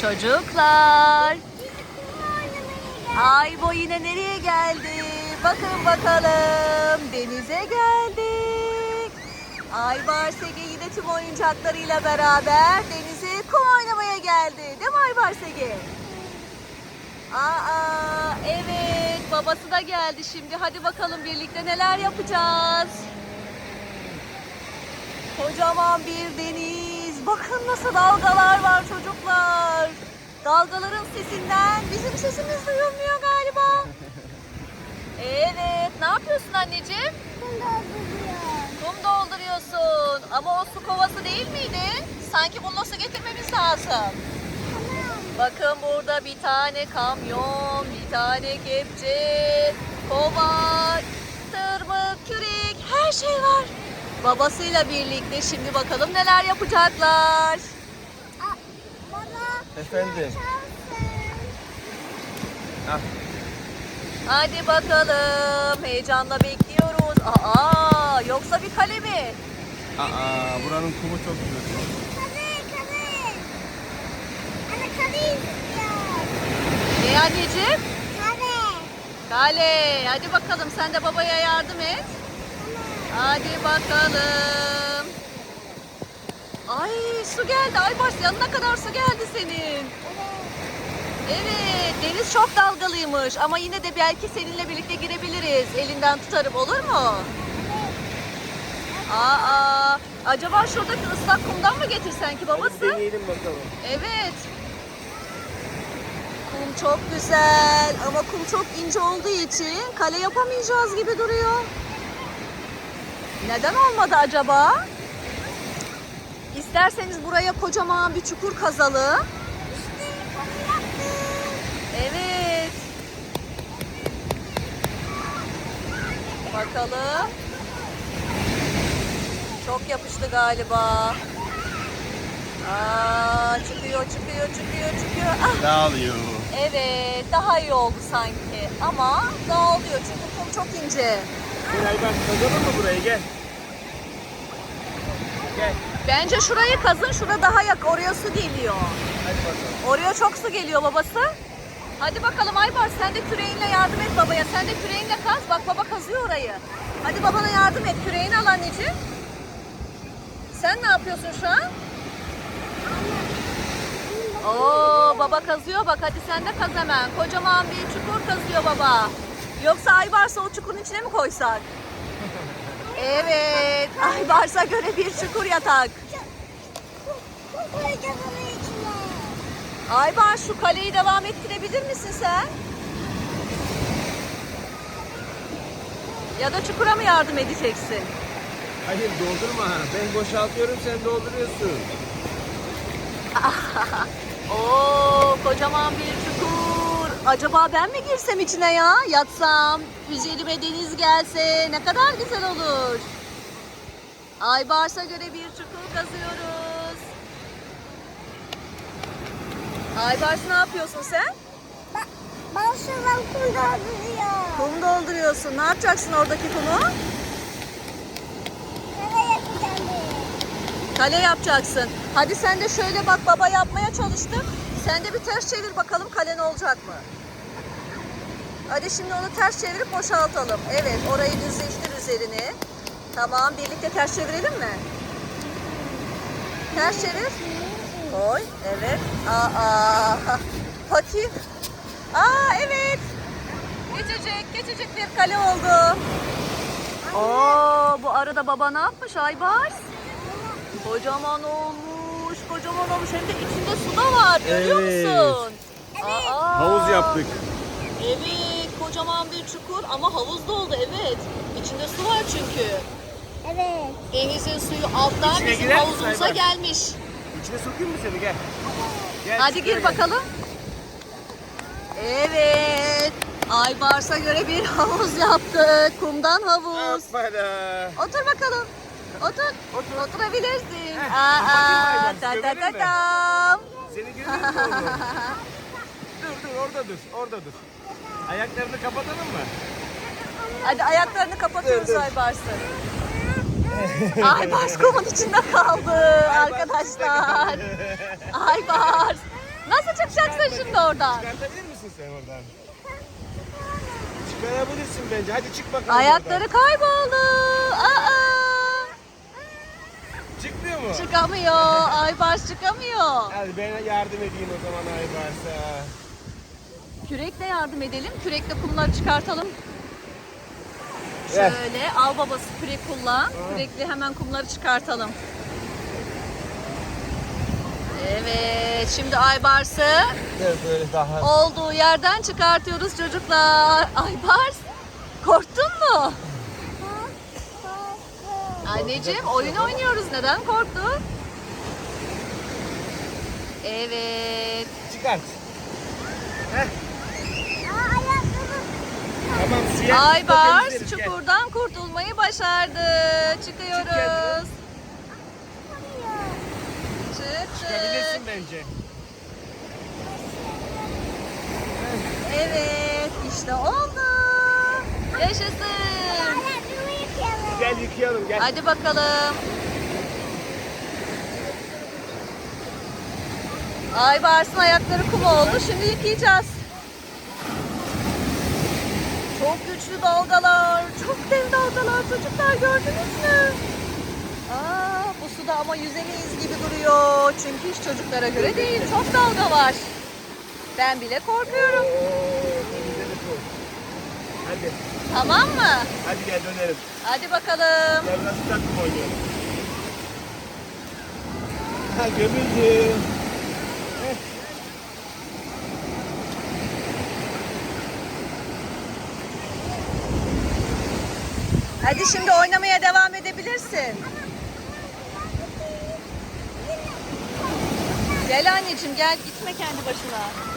Çocuklar. Aybo yine nereye geldi? Bakın bakalım. Denize geldik. Aybar Sege yine tüm oyuncaklarıyla beraber denize kum oynamaya geldi. Değil mi Aybar Sege? Aa, evet. Babası da geldi şimdi. Hadi bakalım birlikte neler yapacağız. Kocaman bir deniz. Bakın nasıl dalgalar var çocuklar. Dalgaların sesinden bizim sesimiz duyulmuyor galiba. Evet, ne yapıyorsun anneciğim? Kum dolduruyorsun. Ama o su kovası değil miydi? Sanki bununla su getirmemiz lazım. Bakın burada bir tane kamyon, bir tane kepçe, kova, tırmık, kürek, her şey var. Babasıyla birlikte şimdi bakalım neler yapacaklar. Efendim. Ah, Hadi bakalım. Heyecanla bekliyoruz. Aa, yoksa bir kale mi? aa, buranın kumu çok güzel. Ne anneciğim? Kale. Hadi bakalım sen de babaya yardım et. Hadi bakalım. Ay su geldi. Ay baş yanına kadar su geldi senin. Evet deniz çok dalgalıymış ama yine de belki seninle birlikte girebiliriz. Elinden tutarım olur mu? Aa, acaba şuradaki ıslak kumdan mı getirsen ki babası? Hadi deneyelim bakalım. Evet. Kum çok güzel ama kum çok ince olduğu için kale yapamayacağız gibi duruyor. Neden olmadı acaba? İsterseniz buraya kocaman bir çukur kazalım. Evet. Bakalım. Çok yapıştı galiba. Aa, çıkıyor, çıkıyor, çıkıyor, çıkıyor. Ah, Dağılıyor. evet, daha iyi oldu sanki. Ama dağılıyor çünkü kum çok ince. Gel Aybar kazalım mı burayı gel. Bence şurayı kazın, şurada daha yak. Oraya su geliyor. Oraya çok su geliyor babası. Hadi bakalım Aybar sen de küreğinle yardım et babaya. Sen de küreğinle kaz. Bak baba kazıyor orayı. Hadi babana yardım et. Küreğini al anneciğim. Sen ne yapıyorsun şu an? Oo baba kazıyor bak hadi sen de kaz hemen. Kocaman bir çukur kazıyor baba. Yoksa Aybars'a o çukurun içine mi koysak? Evet. Aybars'a göre bir çukur yatak. Aybar şu kaleyi devam ettirebilir misin sen? Ya da çukura mı yardım edeceksin? Hayır doldurma. Ben boşaltıyorum sen dolduruyorsun. Oo kocaman bir çukur. Acaba ben mi girsem içine ya? Yatsam, üzerime deniz gelse ne kadar güzel olur. Aybars'a göre bir çukur kazıyoruz. Aybars ne yapıyorsun sen? Ben şuradan kum dolduruyor. Kum dolduruyorsun. Ne yapacaksın oradaki kumu? Nereye yapacağım. Kale yapacaksın. Hadi sen de şöyle bak baba yapmaya çalıştık. Sen de bir ters çevir bakalım kale ne olacak mı? Hadi şimdi onu ters çevirip boşaltalım. Evet orayı düzleştir üzerini. Tamam birlikte ters çevirelim mi? Ters çevir. Koy. Evet. Aa. Bakayım. Aa evet. Geçecek, geçecek bir kale oldu. Oo, bu arada baba ne yapmış Aybars? Kocaman olmuş, kocaman olmuş. Hem de içinde su da var, görüyor Evet. musun? Aa, Havuz yaptık. Evet, kocaman bir çukur ama havuz da oldu evet. İçinde su var çünkü. Evet. Denizin suyu alttan İçine bizim girer misin havuzumuza Aybar? gelmiş. İçine sokayım mı seni gel. Gel, Hadi gir bakalım. Evet. Aybars'a göre bir havuz yaptık. Kumdan havuz. Hoppala. Otur bakalım. Otur. Otur. Oturabilirsin. Heh, Aa, kapatayım Aydan, ta ta gömelim ta mi? tam. Seni görüyor mu oğlum? dur dur orada dur orada dur. Ayaklarını kapatalım mı? Hadi ayaklarını kapatıyoruz. Aybars'ın. Aybars kumun içinde kaldı arkadaşlar. Aybars. Nasıl şimdi oradan. Çıkartabilir misin sen oradan? Çıkarabilirsin bence. Hadi çık bakalım Ayakları oradan. kayboldu. Aa! Çıkmıyor mu? Çıkamıyor. Aybars çıkamıyor. Hadi ben yardım edeyim o zaman Aybars'a. Kürekle yardım edelim. Kürekle kumları çıkartalım. Şöyle al babası kürek kullan. Kürekle hemen kumları çıkartalım. Evet, şimdi Aybars'ı Gel böyle daha. olduğu yerden çıkartıyoruz çocuklar. Aybars, korktun mu? Anneciğim oyun oynuyoruz. Neden korktun? Evet. Çıkart. Heh, Aa, ayakkabı. Tamam suya. Aybars temizleriz, gel. çukurdan kurtulmayı başardı. Çıkıyoruz. Çıkamıyor. Çıkabilirsin Çıktık. bence. Evet işte oldu. Yaşasın. Gel yıkayalım gel. Hadi bakalım. Aybars'ın ayakları kum oldu. Şimdi yıkayacağız. Çok güçlü dalgalar. Çok dev dalgalar çocuklar gördünüz mü? Aa, bu suda ama yüzemeyiz gibi duruyor. Çünkü hiç çocuklara göre değil. Çok dalga var. Ben bile korkuyorum. Hadi. Tamam mı? Hadi gel dönelim. Hadi bakalım. Gel biraz takım oynayalım. Ha gömüldü. Hadi şimdi oynamaya devam edebilirsin. Gel anneciğim gel gitme kendi başına.